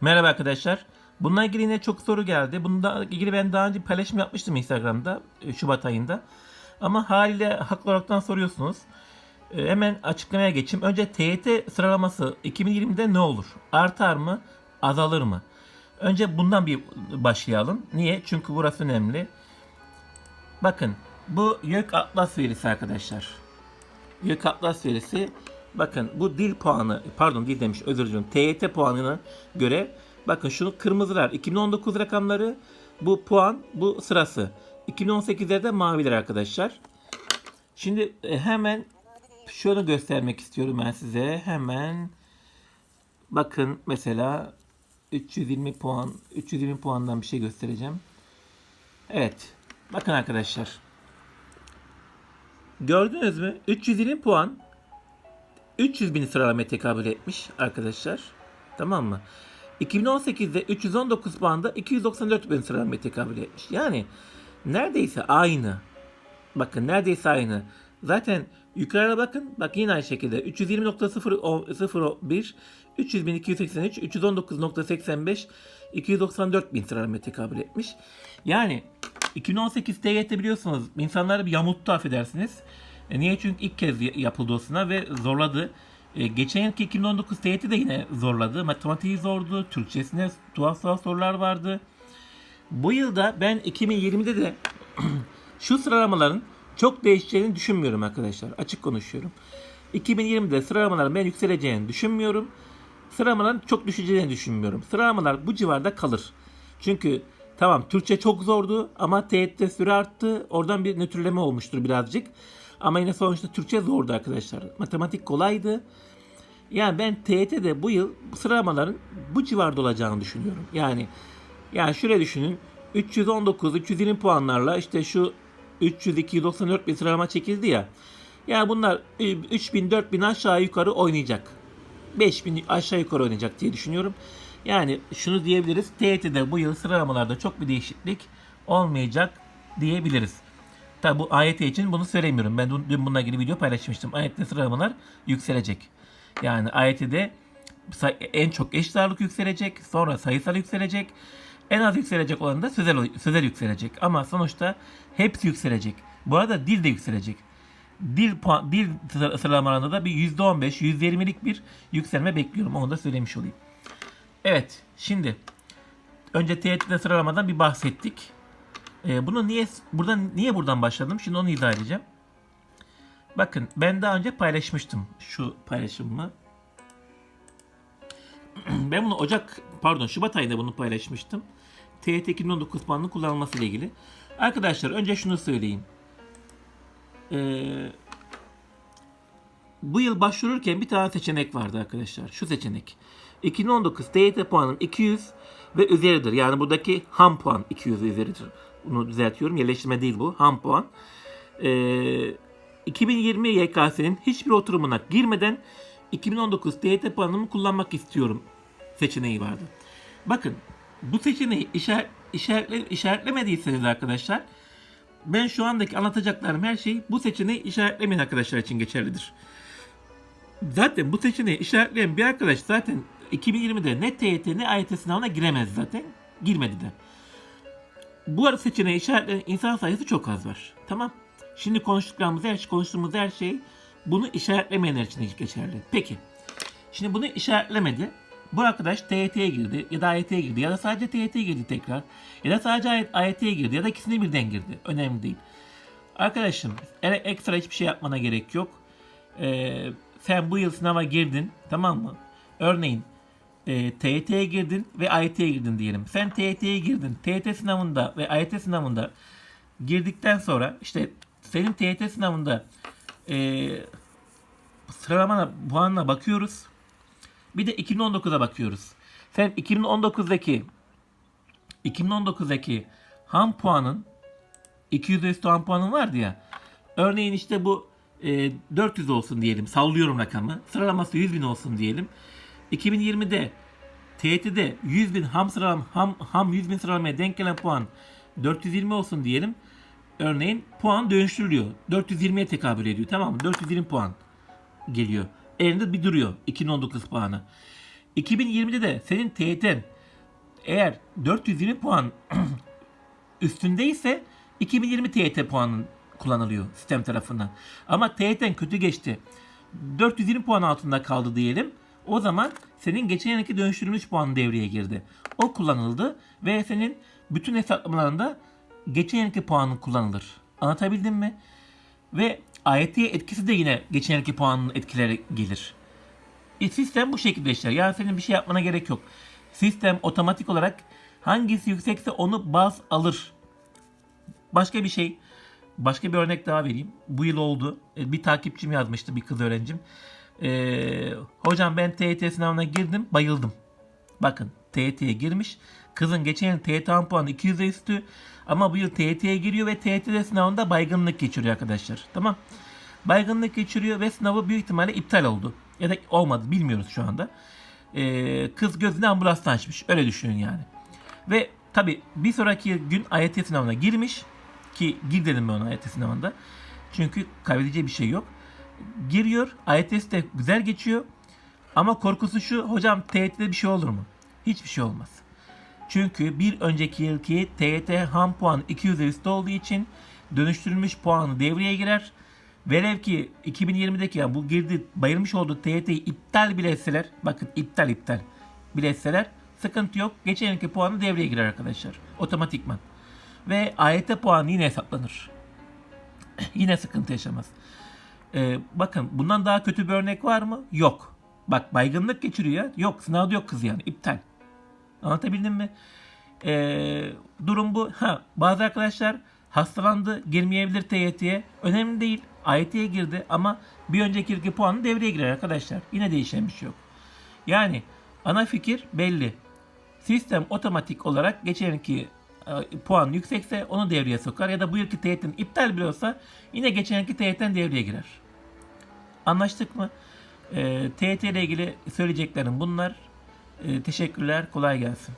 Merhaba arkadaşlar. Bununla ilgili yine çok soru geldi. Bununla ilgili ben daha önce paylaşım yapmıştım Instagram'da e, Şubat ayında. Ama haliyle haklı olaraktan soruyorsunuz. E, Hemen açıklamaya geçeyim. Önce TYT sıralaması 2020'de ne olur? Artar mı? Azalır mı? Önce bundan bir başlayalım. Niye? Çünkü burası önemli. Bakın bu YÖK Atlas verisi arkadaşlar. YÖK Atlas verisi bakın bu dil puanı pardon dil demiş özür dilerim TYT puanına göre bakın şunu kırmızılar 2019 rakamları bu puan bu sırası 2018'lerde maviler arkadaşlar. Şimdi e, hemen şunu göstermek istiyorum ben size hemen bakın mesela 320 puan 320 puandan bir şey göstereceğim. Evet bakın arkadaşlar Gördünüz mü? 320 puan 300 bin sıralamaya tekabül etmiş arkadaşlar. Tamam mı? 2018'de 319 puanda 294 bin sıralamaya tekabül etmiş. Yani neredeyse aynı. Bakın neredeyse aynı. Zaten yukarıda bakın. Bak yine aynı şekilde. 320.001 300.283 319.85 294 bin sıralamaya tekabül etmiş. Yani 2018 TYT biliyorsunuz insanları bir yamulttu affedersiniz. E, niye? Çünkü ilk kez yapıldı o sınav ve zorladı. E, geçen yılki 2019 TYT de yine zorladı. Matematiği zordu. Türkçesine tuhaf tuhaf sorular vardı. Bu yılda ben 2020'de de şu sıralamaların çok değişeceğini düşünmüyorum arkadaşlar. Açık konuşuyorum. 2020'de sıralamaların ben yükseleceğini düşünmüyorum. Sıralamaların çok düşeceğini düşünmüyorum. Sıralamalar bu civarda kalır. Çünkü tamam Türkçe çok zordu ama TYT'de süre arttı. Oradan bir nötrleme olmuştur birazcık. Ama yine sonuçta Türkçe zordu arkadaşlar. Matematik kolaydı. Yani ben TYT'de bu yıl sıralamaların bu civarda olacağını düşünüyorum. Yani yani şöyle düşünün. 319 320 puanlarla işte şu 302 94 bin sıralama çekildi ya. Yani bunlar 3000 4000 aşağı yukarı oynayacak. 5000 aşağı yukarı oynayacak diye düşünüyorum. Yani şunu diyebiliriz. TYT'de bu yıl sıralamalarda çok bir değişiklik olmayacak diyebiliriz. Tabi bu AYT için bunu söylemiyorum. Ben dün bununla ilgili video paylaşmıştım. AYT'de sıralamalar yükselecek. Yani AYT'de en çok eşit ağırlık yükselecek. Sonra sayısal yükselecek. En az yükselecek olan da sözel, sözel yükselecek. Ama sonuçta hepsi yükselecek. Bu arada dil de yükselecek. Dil, puan, dil sıra- sıralamalarında da bir %15, %20'lik bir yükselme bekliyorum. Onu da söylemiş olayım. Evet, şimdi önce TYT'de sıralamadan bir bahsettik. Ee, bunu niye buradan niye buradan başladım? Şimdi onu izah edeceğim. Bakın ben daha önce paylaşmıştım şu paylaşımımı. ben bunu Ocak pardon Şubat ayında bunu paylaşmıştım. TYT 2019 puanının kullanılması ile ilgili. Arkadaşlar önce şunu söyleyeyim. Ee, bu yıl başvururken bir tane seçenek vardı arkadaşlar. Şu seçenek. 2019 TYT puanım 200 ve üzeridir. Yani buradaki ham puan 200 ve üzeridir. Bunu düzeltiyorum. Yerleştirme değil bu. Ham puan. Ee, 2020 YKS'nin hiçbir oturumuna girmeden 2019 TYT puanımı kullanmak istiyorum seçeneği vardı. Bakın bu seçeneği işaret, işaretle, işaretlemediyseniz arkadaşlar ben şu andaki anlatacaklarım her şey bu seçeneği işaretlemeyen arkadaşlar için geçerlidir. Zaten bu seçeneği işaretleyen bir arkadaş zaten 2020'de ne TYT ne AYT sınavına giremez zaten. Girmedi de. Bu arada seçeneği işaretleyen insan sayısı çok az var. Tamam. Şimdi konuştuklarımız her şey, konuştuğumuz her şey bunu işaretlemeyenler için geçerli. Peki. Şimdi bunu işaretlemedi. Bu arkadaş TYT'ye girdi ya da AYT'ye girdi ya da sadece TYT'ye girdi tekrar. Ya da sadece AYT'ye girdi ya da ikisini birden girdi. Önemli değil. Arkadaşım ekstra hiçbir şey yapmana gerek yok. Ee, sen bu yıl sınava girdin tamam mı? Örneğin e, TYT'ye girdin ve AYT'ye girdin diyelim. Sen TYT'ye girdin. TYT sınavında ve AYT sınavında girdikten sonra işte senin TYT sınavında e, sıralamana puanına bakıyoruz. Bir de 2019'a bakıyoruz. Sen 2019'daki 2019'daki ham puanın 200 üstü ham puanın vardı ya. Örneğin işte bu e, 400 olsun diyelim. Sallıyorum rakamı. Sıralaması 100 bin olsun diyelim. 2020'de TYT'de 100 bin ham sıralam ham, ham 100 bin sıralamaya denk gelen puan 420 olsun diyelim. Örneğin puan dönüştürülüyor. 420'ye tekabül ediyor. Tamam mı? 420 puan geliyor. Elinde bir duruyor. 2019 puanı. 2020'de de senin TYT'n eğer 420 puan üstündeyse 2020 TYT puanın kullanılıyor sistem tarafından. Ama TYT'n kötü geçti. 420 puan altında kaldı diyelim. O zaman senin geçen yılki dönüştürülmüş puan devreye girdi. O kullanıldı ve senin bütün hesaplamalarında geçen yılki puanın kullanılır. Anlatabildim mi? Ve AYT etkisi de yine geçen yılki puanın etkileri gelir. E, sistem bu şekilde işler. Yani senin bir şey yapmana gerek yok. Sistem otomatik olarak hangisi yüksekse onu baz alır. Başka bir şey, başka bir örnek daha vereyim. Bu yıl oldu. E, Bir takipçim yazmıştı, bir kız öğrencim. Ee, hocam ben TYT sınavına girdim, bayıldım. Bakın TYT'ye girmiş. Kızın geçen yıl TYT puanı 200'e üstü. Ama bu yıl TYT'ye giriyor ve TYT sınavında baygınlık geçiriyor arkadaşlar. Tamam. Baygınlık geçiriyor ve sınavı büyük ihtimalle iptal oldu. Ya da olmadı bilmiyoruz şu anda. Ee, kız gözüne ambulanstan açmış. Öyle düşünün yani. Ve tabi bir sonraki gün AYT sınavına girmiş. Ki gir dedim ben ona AYT sınavında. Çünkü kaybedeceği bir şey yok. Giriyor. AYT'si de güzel geçiyor. Ama korkusu şu. Hocam TYT'de bir şey olur mu? Hiçbir şey olmaz. Çünkü bir önceki yılki TYT ham puan 200'e üstü olduğu için dönüştürülmüş puanı devreye girer. Velev ki 2020'deki yani bu girdi bayılmış olduğu TYT'yi iptal bile etseler bakın iptal iptal bile etseler sıkıntı yok. Geçen yılki puanı devreye girer arkadaşlar. Otomatikman. Ve AYT puanı yine hesaplanır. yine sıkıntı yaşamaz. Ee, bakın bundan daha kötü bir örnek var mı? Yok. Bak baygınlık geçiriyor. Yok sınavda yok kız yani. iptal. Anlatabildim mi? Ee, durum bu. Ha, bazı arkadaşlar hastalandı girmeyebilir TYT'ye. Önemli değil. AYT'ye girdi ama bir önceki yılki puanı devreye girer arkadaşlar. Yine değişen bir şey yok. Yani ana fikir belli. Sistem otomatik olarak geçen yılki e, puan yüksekse onu devreye sokar ya da bu yılki TYT'nin iptal bile olsa yine geçen yılki TYT'den devreye girer. Anlaştık mı? E, TYT ile ilgili söyleyeceklerim bunlar. E, teşekkürler. Kolay gelsin.